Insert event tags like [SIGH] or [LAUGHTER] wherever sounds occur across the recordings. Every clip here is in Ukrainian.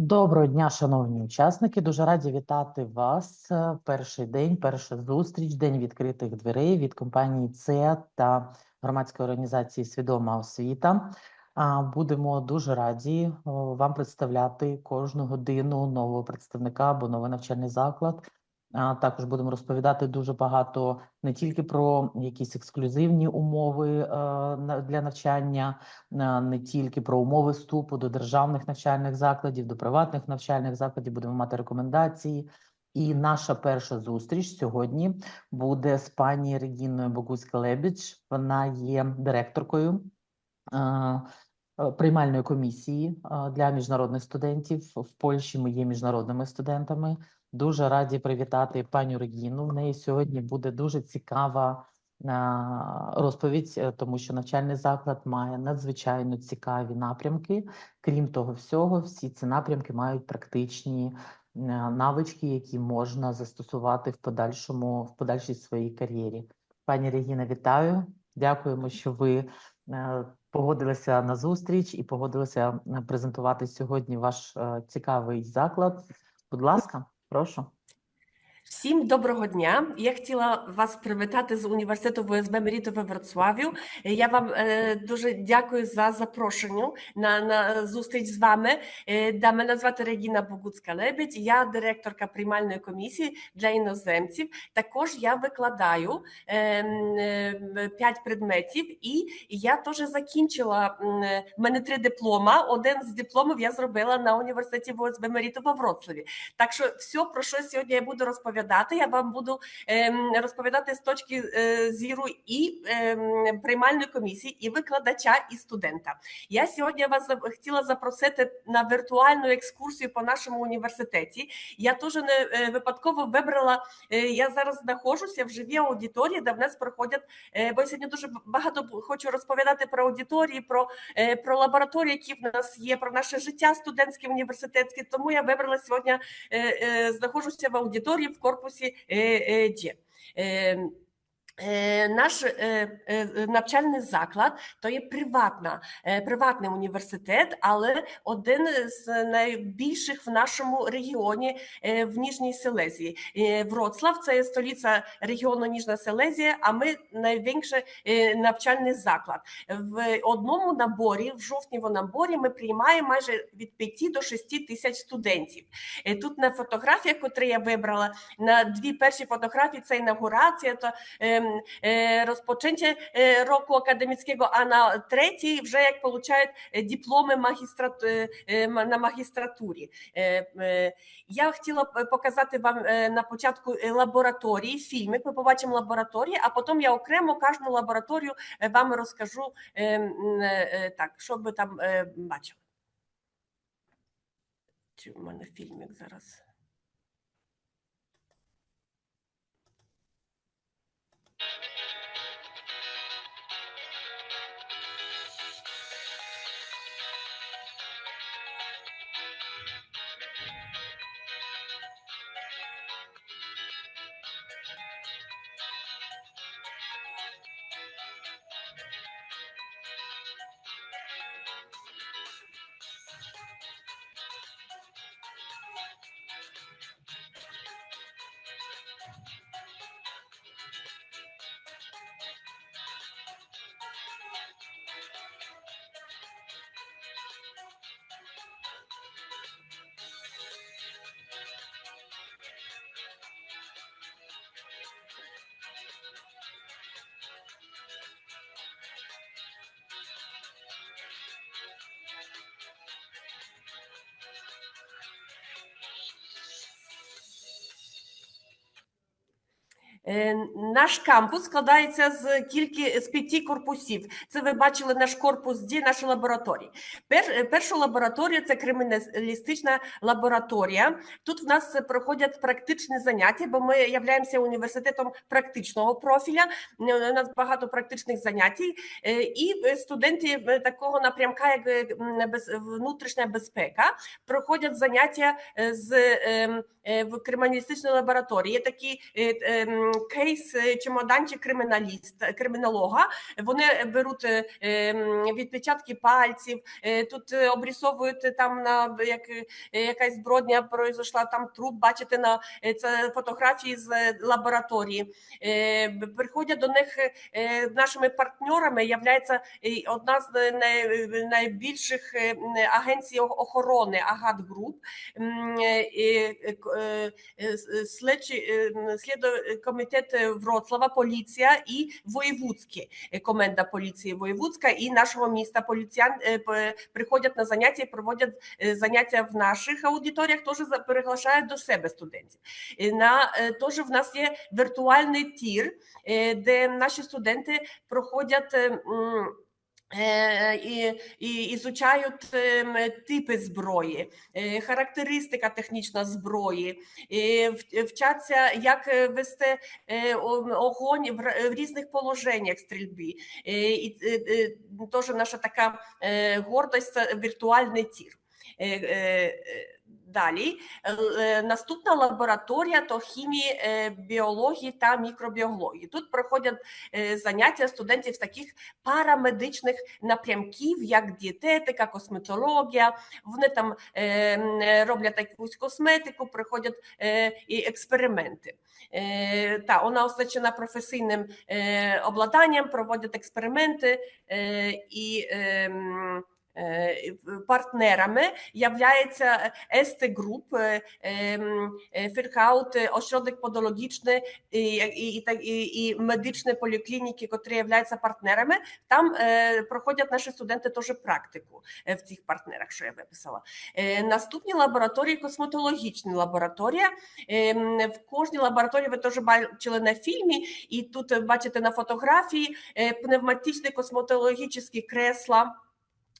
Доброго дня, шановні учасники. Дуже раді вітати вас. Перший день, перша зустріч, день відкритих дверей від компанії ЦЕА та громадської організації Свідома освіта. Будемо дуже раді вам представляти кожну годину нового представника або новий навчальний заклад. Також будемо розповідати дуже багато не тільки про якісь ексклюзивні умови е, для навчання, не тільки про умови вступу до державних навчальних закладів, до приватних навчальних закладів. Будемо мати рекомендації. І наша перша зустріч сьогодні буде з пані Регіною Богуська-Лебідж. Вона є директоркою е, е, приймальної комісії е, для міжнародних студентів. В Польщі ми є міжнародними студентами. Дуже раді привітати паню Регіну. В неї сьогодні буде дуже цікава розповідь, е, тому що навчальний заклад має надзвичайно цікаві напрямки. Крім того всього, всі ці напрямки мають практичні е, навички, які можна застосувати в подальшому в подальшій своїй кар'єрі. Пані Регіна, вітаю. Дякуємо, що ви е, погодилися на зустріч і погодилися е, презентувати сьогодні ваш е, цікавий заклад. Будь ласка, прошу. Всім доброго дня. Я хотіла вас привітати з університету ВСБ Меріту в Вроцлаві. Я вам е, дуже дякую за запрошення на, на зустріч з вами. Е, да, мене звати Регіна Богуцька-Лебедь. Я директорка приймальної комісії для іноземців. Також я викладаю е, е, п'ять предметів, і я теж закінчила. В мене три диплома. Один з дипломів я зробила на університеті ВСБ Меріту во Вроцлаві. Так що все, про що сьогодні я буду розповідати, я вам буду ем, розповідати з точки е, зіру і ем, приймальної комісії, і викладача, і студента. Я сьогодні вас хотіла запросити на віртуальну екскурсію по нашому університеті. Я теж не е, випадково вибрала. е, Я зараз знаходжуся в живій аудиторії, де в нас проходять. Бо я сьогодні дуже багато хочу розповідати про аудиторії, про, про лабораторії, які в нас є, про наше життя студентське університетське. Тому я вибрала сьогодні знаходжуся в аудиторії в корпусі е, е, Д. Е, е, Наш е, е, навчальний заклад то є приватна, е, приватний університет, але один з найбільших в нашому регіоні е, в Ніжній Селезії. Е, Вроцлав це столиця регіону Ніжна Селезія, а ми найбільший е, навчальний заклад. В одному наборі, в жовтньому наборі, ми приймаємо майже від 5 до 6 тисяч студентів. Е, Тут на фотографіях, котрі я вибрала, на дві перші фотографії це інаугурація, то ем, е, розпочаття е, року академічного, а на третій вже як получають дипломи магістрат, на магістратурі. Я хотіла показати вам е, на початку лабораторії, фільмик, ми побачимо лабораторії, а потім я окремо кожну лабораторію е, вам розкажу е, так, що ви там бачили. Чи в мене фільмик зараз? Наш кампус складається з кільки з п'яти корпусів. Це ви бачили наш корпус Д, нашу лабораторію. Пер, е, перша лабораторія це криміналістична лабораторія. Тут в нас проходять практичні заняття, бо ми являємося університетом практичного профіля. Е, У нас багато практичних занять. Е, І е, студенти е, такого напрямка, як е, внутрішня безпека, проходять заняття е, з ем, е, в криміналістичній лабораторії. Є такий е, ем, кейс е, чемоданчик криміналіст, кримінолога. Вони беруть е, відпечатки пальців, е, е, тут е, обрисовують е, там на як е, якась збродня произошла, там труп, бачите на е, це фотографії з е, лабораторії. Е, Приходять до них е, нашими партнерами, являється е, одна з найбільших е, агенцій охорони Агат Груп. М, е, к- е, е, Вроцлава, поліція і е, коменда поліції Воєвудська і нашого міста поліціян приходять на заняття і проводять заняття в наших аудиторіях, теж приглашають до себе студентів. І На е, теж в нас є віртуальний тір, е, де наші студенти проходять. Е, І, і ізучають ем, типи зброї, е, характеристика технічна зброї, вчаться, як вести е, огонь в різних положеннях стрільби. І теж наша така гордость віртуальний тір. Далі Е, е, наступна лабораторія то хімії, е, біології та мікробіології. Тут проходять заняття студентів з таких парамедичних напрямків, як дієтетика, косметологія. Вони там роблять якусь косметику, проходять і експерименти. Та вона оснащена професійним обладнанням, проводять експерименти і. Е, Партнерами являється СТ Груп, осередок подологічний і, і, і, і, і медичні поліклініки, котрі являються партнерами. Там е, проходять наші студенти теж практику е, в цих партнерах, що я виписала. Наступні лабораторії косметологічні лабораторія. В кожній лабораторії ви теж бачили на фільмі, і тут бачите на фотографії пневматичні косметологічні кресла.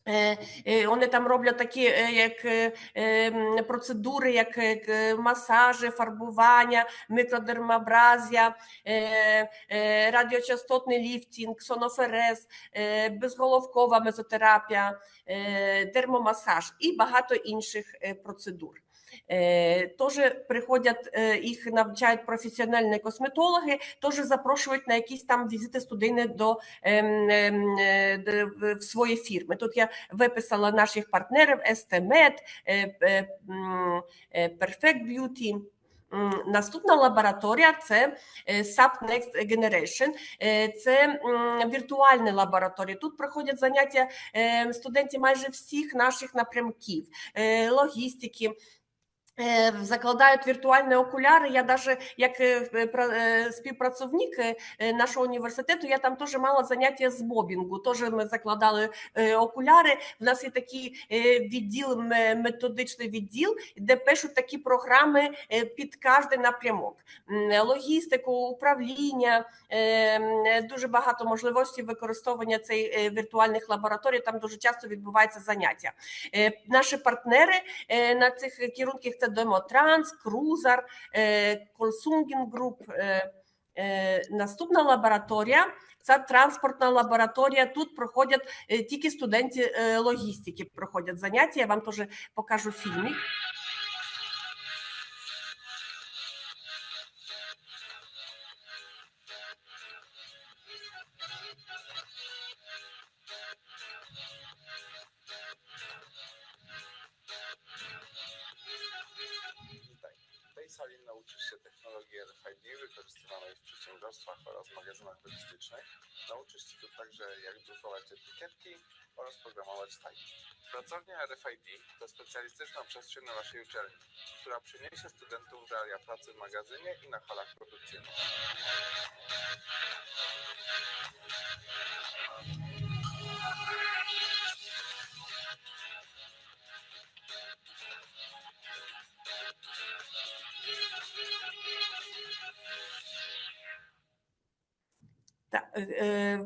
Е, е, Вони там роблять такі е, як процедури, як масажі, фарбування, мікродермабразія, радіочастотний ліфтінг, соноферез, безголовкова мезотерапія, термомасаж і багато інших процедур. Е, Теж приходять, е, їх навчають професіональні косметологи, теж запрошують на якісь там візити студійні до ем, ем, е, в- свої фірми. Тут я виписала наших партнерів STMed, е, е, е, Perfect Beauty. Наступна лабораторія це SAP Next Generation. Це віртуальні лабораторії. Тут проходять заняття е, студентів майже всіх наших напрямків, логістики. Е, Закладають віртуальні окуляри. Я навіть як е, е, співпрацівник нашого університету, я там теж мала заняття з мобінгу. Теж ми закладали окуляри. В нас є такий відділ, методичний відділ, де пишуть такі програми під кожний напрямок. Логістику, управління, дуже багато можливостей використовування цих віртуальних лабораторій. Там дуже часто відбуваються заняття. Наші партнери на цих керунках це Демотранс, Крузар, е, Колсунген Груп. е, е, Наступна лабораторія це транспортна лабораторія. Тут проходять е, тільки студенти е, логістики, проходять заняття. Я вам теж покажу фільмик. Tej sali nauczysz się technologii RFID wykorzystywanej w przedsiębiorstwach oraz magazynach logistycznych. Nauczysz się tu także jak drukować etykietki oraz programować tajki. Pracownia RFID to specjalistyczna przestrzeń na naszej uczelni, która przyniesie studentów realia pracy w magazynie i na halach produkcyjnych.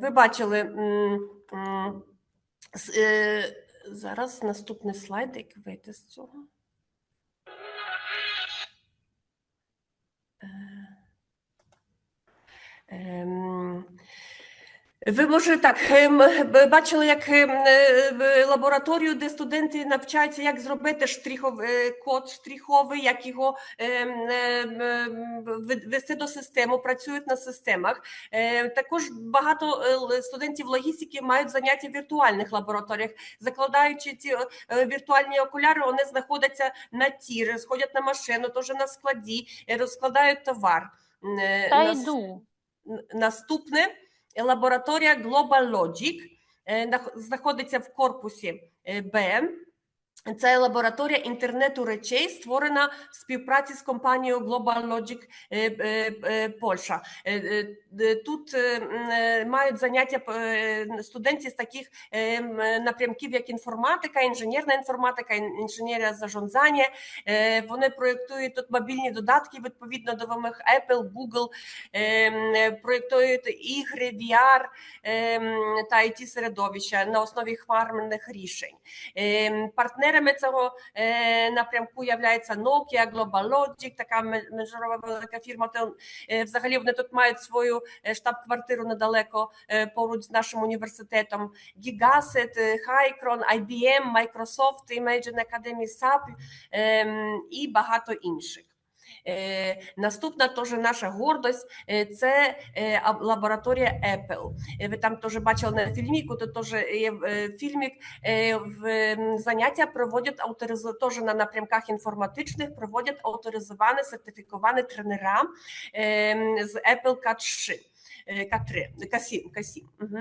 Ви бачили. м, м, с- е, Зараз наступний слайд, як вийти з цього. Ви може так ем, бачили, як ем, е, лабораторію, де студенти навчаються, як зробити штрихов, е, код штриховий, як його ем, ввести до системи, працюють на системах. Е, Також багато студентів логістики мають заняття в віртуальних лабораторіях, закладаючи ці віртуальні окуляри, вони знаходяться на тір, сходять на машину, теж на складі, розкладають товар. Та йду. Наступне лабораторія Global Logic е, нах- знаходиться в корпусі е, Б. Це лабораторія інтернету речей, створена в співпраці з компанією Global Logic е, е, е, Польща. Тут мають заняття студенти з таких напрямків, як інформатика, інженерна інформатика, ін- інженерія зажонзання. Вони проєктують тут мобільні додатки відповідно до вимог Apple, Google, проєктують ігри, VR та it середовища на основі хмарних рішень. Е, Партнерами цього е, напрямку являється Nokia, Global Logic, така межарова велика фірма. То, е, Взагалі вони тут мають свою е, штаб-квартиру недалеко поруч з нашим університетом. Gigaset, Hycron, IBM, Microsoft, Imagine Academy, SAP і багато інших. Е, Наступна теж наша гордость е, це е, лабораторія Apple. Е, Ви там теж бачили на фільміку, то теж є е, фільмік. Е, заняття проводять авторизу теж на напрямках інформатичних, проводять авторизовані сертифіковані тренера е, з Apple K3. е, К3, К7, К7. Угу.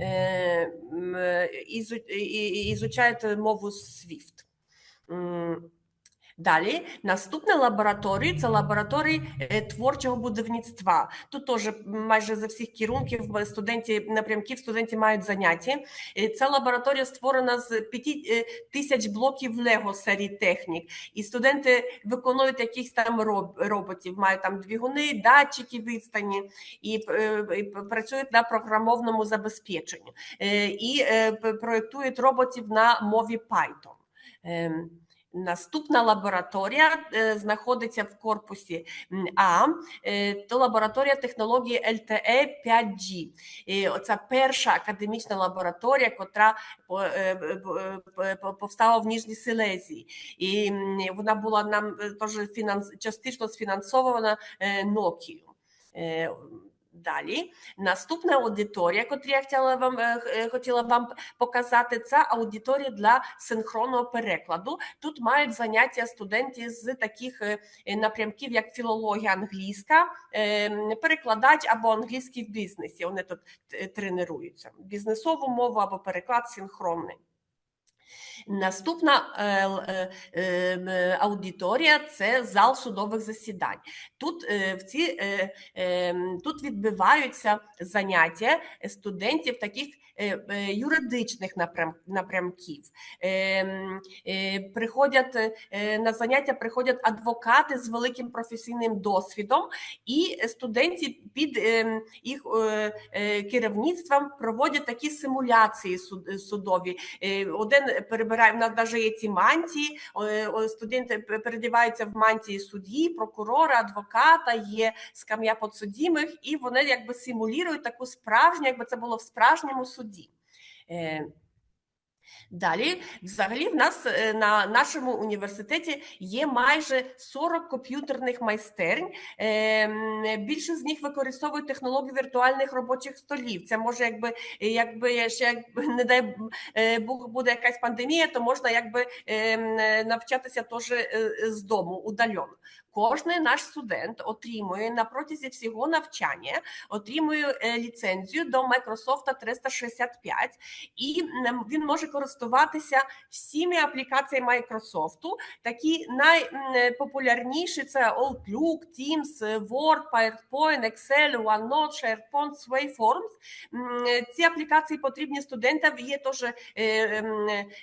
Е, е, ізучають мову SWIFT. Далі наступна лабораторія це лабораторії е, творчого будівництва. Тут теж майже за всіх керунків студентів напрямків студенти мають заняття. Е, Ця лабораторія створена з 5 е, тисяч блоків Лего серії технік, і студенти виконують якісь там роботів, мають там двигуни, датчики відстані і, працюють на програмовному забезпеченні і проєктують роботів на мові Python. Наступна лабораторія е, знаходиться в корпусі А, е, то лабораторія технології LTE 5G. І Оце перша академічна лабораторія, котра е, повстала в Ніжній Силезії. І вона була нам е, теж фінанс, частично сфінансована е. Е, Далі наступна аудиторія, яку я хотіла вам е, е, хотіла вам показати, це аудиторія для синхронного перекладу. Тут мають заняття студенти з таких е, напрямків, як філологія англійська, перекладач або англійський в бізнесі. Вони тут тренуються. Бізнесову мову або переклад синхронний. Наступна е, е, е, аудиторія це зал судових засідань. Тут е, в ці е, е, тут відбуваються заняття студентів таких е, е, юридичних напрям, напрямків. Е, е, Приходять е, на заняття приходять адвокати з великим професійним досвідом, і студенти під е, їх е, е, керівництвом проводять такі симуляції суд- судові. Е, Один перебирає в нас навіть є ці мантії. е, Студенти передіваються в мантії судді, прокурора, адвоката, є скам'я підсудімих, і вони якби симулюють таку справжню, якби це було в справжньому суді. Далі, взагалі, в нас е, на нашому університеті є майже 40 комп'ютерних майстерень. Е, Більше з них використовують технологію віртуальних робочих столів. Це може, якби, якби ще якби, не дай е, Бог буде якась пандемія, то можна якби е, м, е, навчатися теж з дому удалено. Кожний наш студент отримує на протязі всього навчання отримує е, ліцензію до Microsoft 365, і він може користуватися всіми аплікаціями Microsoft. Такі найпопулярніші це Outlook, Teams, Word, PowerPoint, Excel, OneNote, SharePoint, Waveforms. М, Ці аплікації потрібні студентам. Є теж е,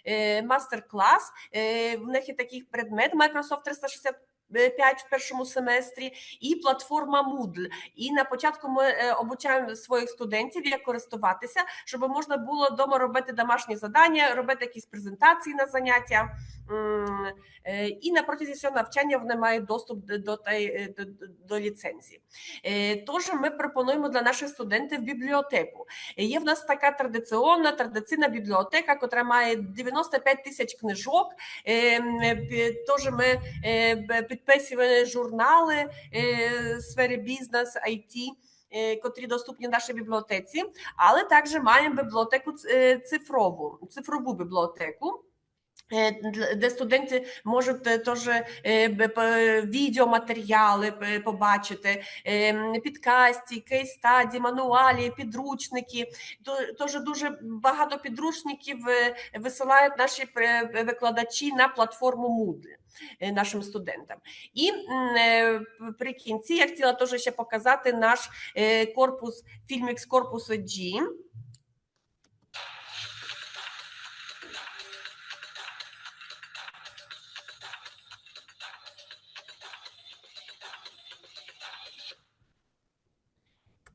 е, мастер-клас. Е, В них є такий предмет Microsoft 365 5 в першому семестрі, і платформа Moodle. І на початку ми е, обучаємо своїх студентів, як користуватися, щоб можна було вдома робити домашні завдання, робити якісь презентації на заняття. Е, І на протязі цього навчання вони мають доступ до, до, до, ліцензії. Е, Тож ми пропонуємо для наших студентів бібліотеку. Е, Є в нас така традиційна традиційна бібліотека, яка має 95 тисяч книжок. Е, Тож ми е, підписуємо журнали е, в сфері бізнес, IT, е, котрі доступні в нашій бібліотеці, але також маємо бібліотеку е, цифрову, цифрову бібліотеку. Е, Де студенти можуть е, теж е, відеоматеріали побачити, підкасті, кейс-стаді, мануалі, підручники. То- Тож дуже багато підручників висилають наші викладачі на платформу Moodle нашим студентам. І при кінці я хотіла теж ще показати наш корпус, фільмікс корпусу G.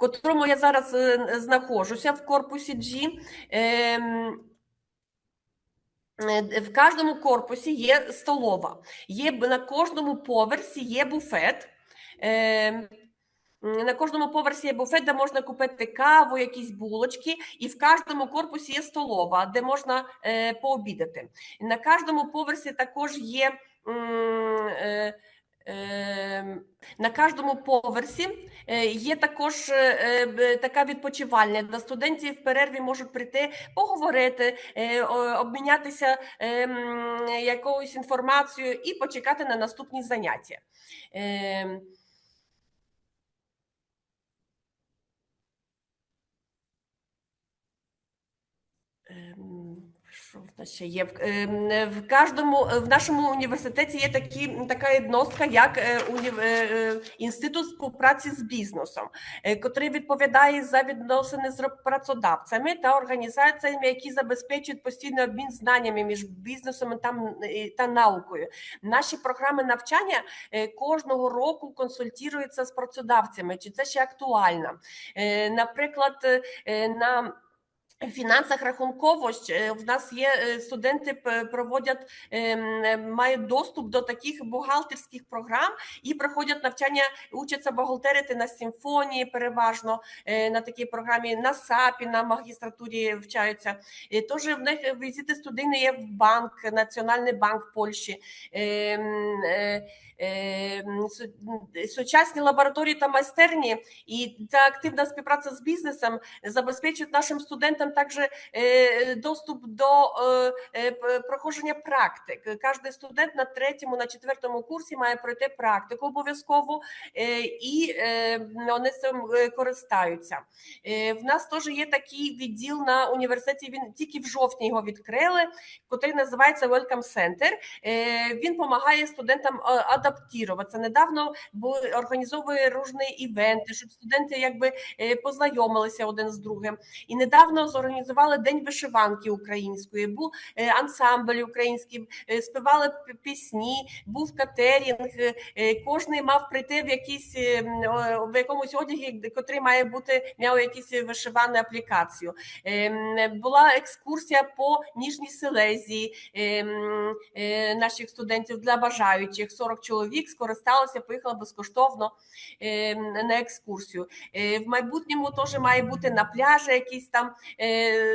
котрому я зараз е, знаходжуся в корпусі G. Ем, е, В кожному корпусі є столова. Є на кожному поверсі є буфет. Ем, На кожному поверсі є буфет, де можна купити каву, якісь булочки, і в кожному корпусі є столова, де можна е, пообідати. На кожному поверсі також є. М, е, е, на кожному поверсі е, є також е, така відпочивальня, де студенти в перерві можуть прийти, поговорити, е, обмінятися е, якоюсь інформацією і почекати на наступні заняття. Ем, Що в нас ще є? В, ем, кожному в нашому університеті є такі, така єдностка, як е, е, е, інститут співпраці з бізнесом, е, котрий відповідає за відносини з працедавцями та організаціями, які забезпечують постійний обмін знаннями між бізнесом та, наукою. Наші програми навчання е, кожного року консультуються з працедавцями. Чи це ще актуально? Е, Наприклад, е, на в фінансах рахунковості е, в нас є е, студенти проводять ем, мають доступ до таких бухгалтерських програм і проходять навчання, учаться бухгалтерити на симфонії, переважно е, на такій програмі, на САПі, на магістратурі вчаються. Тож в них візити студійні є в банк, Національний банк Польщі. Ем, су- Сучасні лабораторії та майстерні і ця активна співпраця з бізнесом забезпечують нашим студентам також е, доступ до е, е, проходження практик. Кожен студент на третьому, на четвертому курсі має пройти практику обов'язково, і вони цим користаються. В нас теж є такий відділ на університеті. Він тільки в жовтні його відкрили, який називається Welcome Center. Він допомагає студентам е, адаптуватися. Недавно організовує різні івенти, щоб студенти якби е, познайомилися один з другим. І недавно зорганізували День вишиванки української. Був е, ансамбль український, е, співали пісні, був катерінг. Кожний мав прийти в якийсь в якомусь одягі, котрий має бути мав якусь вишивану аплікацію. Була екскурсія по Ніжній е, наших студентів для бажаючих. 40 чоловік скористалося, поїхала безкоштовно е, на екскурсію. Е, В майбутньому теж має бути на пляжі якісь там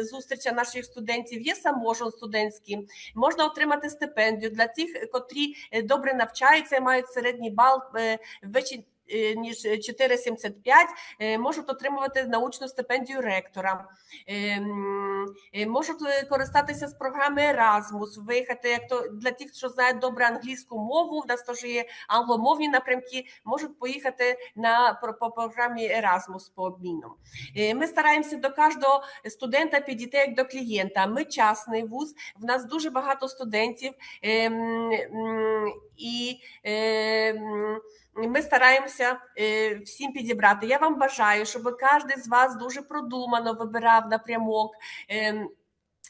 зустрічі зустріча наших студентів. Є саможон студентський. Можна отримати стипендію для тих, котрі е, добре навчаються, і мають середній бал е, е, ніж 4,75, е, можуть отримувати научну стипендію ректора. Е, е, Можуть е, користатися з програми Erasmus, виїхати як то для тих, що знають добре англійську мову. В нас теж є англомовні напрямки, можуть поїхати на по програмі Erasmus по обміну. Е, Ми стараємося до кожного студента підійти як до клієнта. Ми частний вуз, в нас дуже багато студентів, і ми стараємося е, всім підібрати. Я вам бажаю, щоб кожен з вас дуже продумано вибирав напрямок.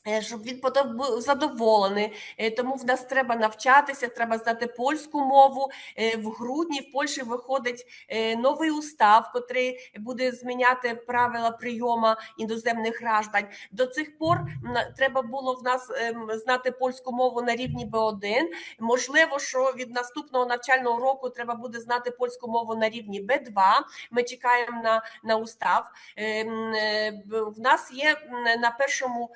Ем, е, щоб він потім був задоволений. Е, Тому в нас треба навчатися, треба знати польську мову. Е, В грудні в Польщі виходить новий устав, котрий буде зміняти правила прийому іноземних граждан. До цих пор треба було в нас ем, знати польську мову на рівні Б1. Можливо, що від наступного навчального року треба буде знати польську мову на рівні Б2. Ми чекаємо на, на устав. Ем, В нас є на першому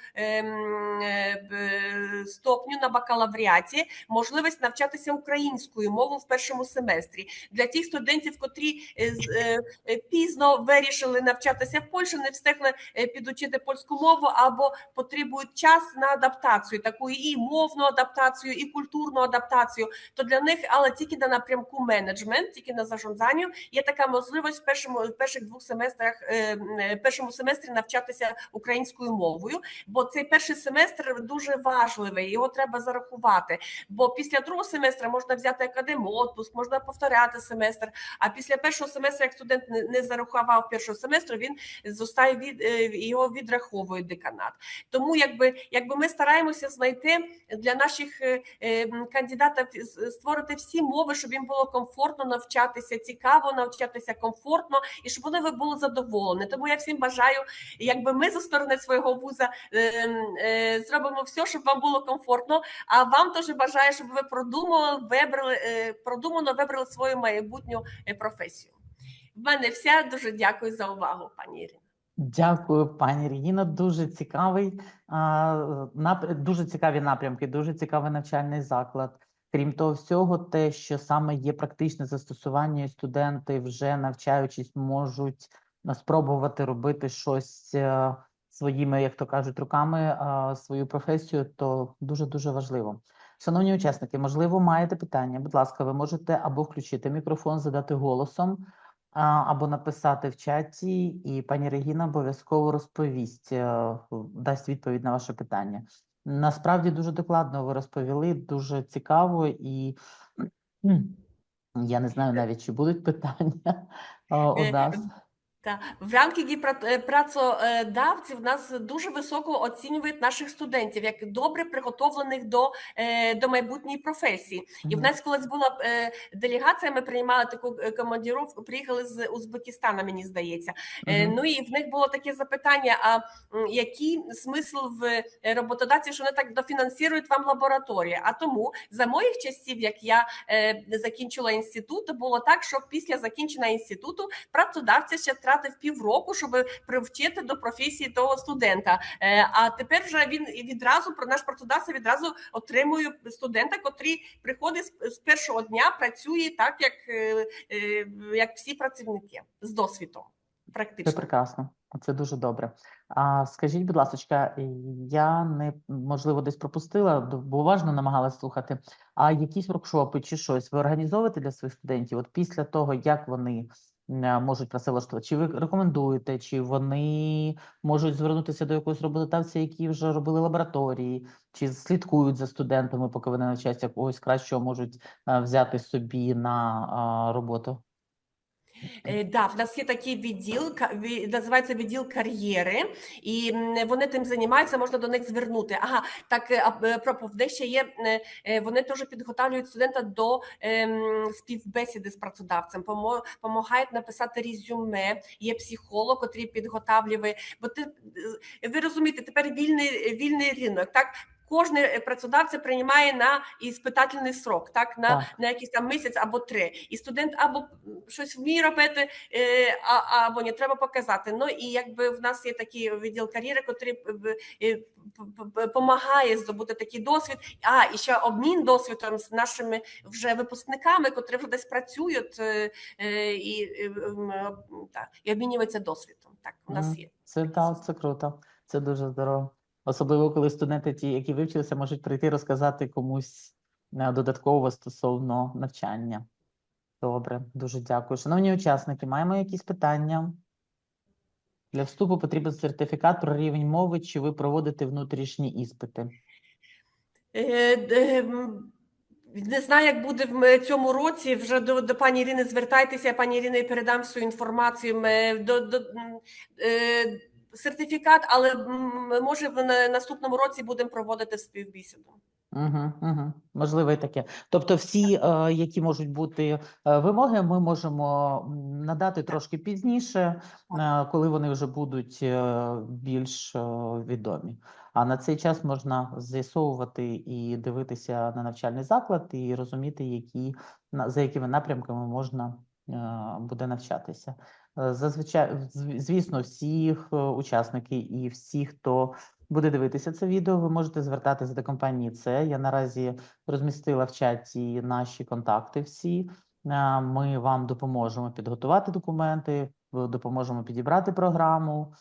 е, ступню на бакалавріаті можливість навчатися українською мовою в першому семестрі. Для тих студентів, котрі е, е, пізно вирішили навчатися в Польщі, не встигли підучити польську мову або потребують час на адаптацію, таку і мовну адаптацію, і культурну адаптацію. То для них, але тільки на напрямку менеджмент, тільки на зарządzaniu, є така можливість в першому в перших двох семестрах, першому семестрі навчатися українською мовою, бо цей перший семестр дуже важливий, його треба зарахувати. Бо після другого семестру можна взяти академ-отпуск, можна повторяти семестр. А після першого семестру, як студент не- зарахував першого семестру, він зостає від е, його відраховує деканат. Тому, якби якби ми стараємося знайти для наших е, е, кандидатів створити всі мови, щоб їм було комфортно навчатися, цікаво навчатися комфортно і щоб вони були задоволені. Тому я всім бажаю, якби ми зі сторони свого вуза е, зробимо все, щоб вам було комфортно. А вам теж бажаю, щоб ви продумали, вибрали е, продумано вибрали свою майбутню е, професію. В мене все. Дуже дякую за увагу, пані Ірино. Дякую, пані Регіна. Дуже цікавий, дуже цікаві напрямки, дуже цікавий навчальний заклад. Крім того всього, те, що саме є практичне застосування, і студенти, вже навчаючись, можуть спробувати робити щось своїми, як то кажуть, руками, свою професію, то дуже дуже важливо. Шановні учасники, можливо, маєте питання? Будь ласка, ви можете або включити мікрофон, задати голосом, або написати в чаті, і пані Регіна обов'язково розповість, е, дасть відповідь на ваше питання. Насправді дуже докладно ви розповіли, дуже цікаво, і [CLEARS THROAT] я не знаю навіть, чи будуть питання у Е, нас. Та в ранкінгі пра- е, працодавців нас дуже високо оцінюють наших студентів як добре приготовлених до, е, до майбутньої професії. І в нас колись була е, делегація. Ми приймали таку командіровку, приїхали з Узбекистана, мені здається. Мгм. Ну і в них було таке запитання: а який смисл в роботодавці, що вони так дофінансують вам лабораторію? А тому за моїх часів, як я закінчила інститут, було так, що після закінчення інституту працедавця ще тратив півроку, щоб привчити до професії того студента. Е, А тепер вже він відразу про наш працедавця відразу отримує студента, котрий приходить з- першого дня, працює так, як, е, е, як всі працівники з досвідом. Це прекрасно, це дуже добре. А скажіть, будь ласка, я не можливо десь пропустила, бо уважно намагалась слухати. А якісь воркшопи чи щось ви організовуєте для своїх студентів? От після того, як вони м, можуть працевлаштувати, чи ви рекомендуєте, чи вони можуть звернутися до якогось роботодавця, які вже робили лабораторії, чи слідкують за студентами, поки вони навчаються когось кращого можуть взяти собі на роботу? Е, Да, в нас є такий відділ, називається відділ кар'єри, і вони тим займаються, можна до них звернути. Ага, так е, е, про в ще є. Вони теж підготовлюють студента до ем, співбесіди з працедавцем, допомагають написати резюме. Є психолог, який підготовлює. Бо ти ви розумієте, тепер вільний вільний ринок. Так кожен е, працедавця приймає на іспитательний срок, так на, Так. на якийсь там місяць або три. І студент або щось вміє робити, е, а, або не треба показати. Ну і якби в нас є такий відділ кар'єри, який допомагає здобути такий досвід. А і ще обмін досвідом з нашими вже випускниками, котрі вже десь працюють е, і, е, так, і обмінюються досвідом. Так, у нас є. Це так, це круто. Це дуже здорово. Особливо, коли студенти, ті, які вивчилися, можуть прийти розказати комусь е, додатково стосовно навчання. Добре, дуже дякую. Шановні учасники, маємо якісь питання? Для вступу потрібен сертифікат про рівень мови, чи ви проводите внутрішні іспити? Е, Не знаю, як буде в цьому році. Вже до, до пані Ірини звертайтеся, я пані Ірини передам всю інформацію. Ми До, до, е, сертифікат, але може в на- наступному році будемо проводити співбесіду. Угу, угу. Можливо, і таке. Тобто, всі, е, які можуть бути е, вимоги, ми можемо надати трошки пізніше, е, коли вони вже будуть більш відомі. А на цей час можна з'ясовувати і дивитися на навчальний заклад і розуміти, які за якими напрямками можна буде навчатися. Е, Зазвичай, звісно, всіх е, учасників і всі, хто буде дивитися це відео, ви можете звертатися до компанії Це. Я наразі розмістила в чаті наші контакти всі. Е, Ми вам допоможемо підготувати документи, допоможемо підібрати програму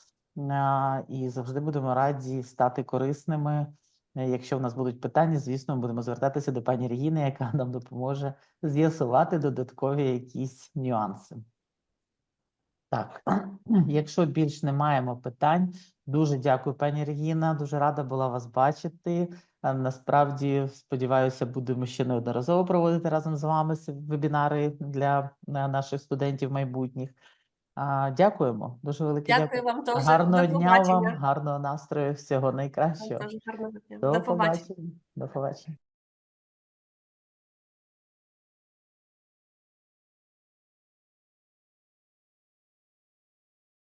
і завжди будемо раді стати корисними. Якщо в нас будуть питання, звісно, ми будемо звертатися до пані Регіни, яка нам допоможе з'ясувати додаткові якісь нюанси. Так, [CLEARS THROAT] якщо більш не маємо питань, дуже дякую, пані Регіна. Дуже рада була вас бачити. Е, Насправді, сподіваюся, будемо ще неодноразово проводити разом з вами вебінари для е, наших студентів майбутніх. Дякуємо. Дуже велике Дякую дякую. вам теж. Гарного До дня вам, гарного настрою, всього найкращого. теж гарного дня. До До побачення. побачення. До побачення.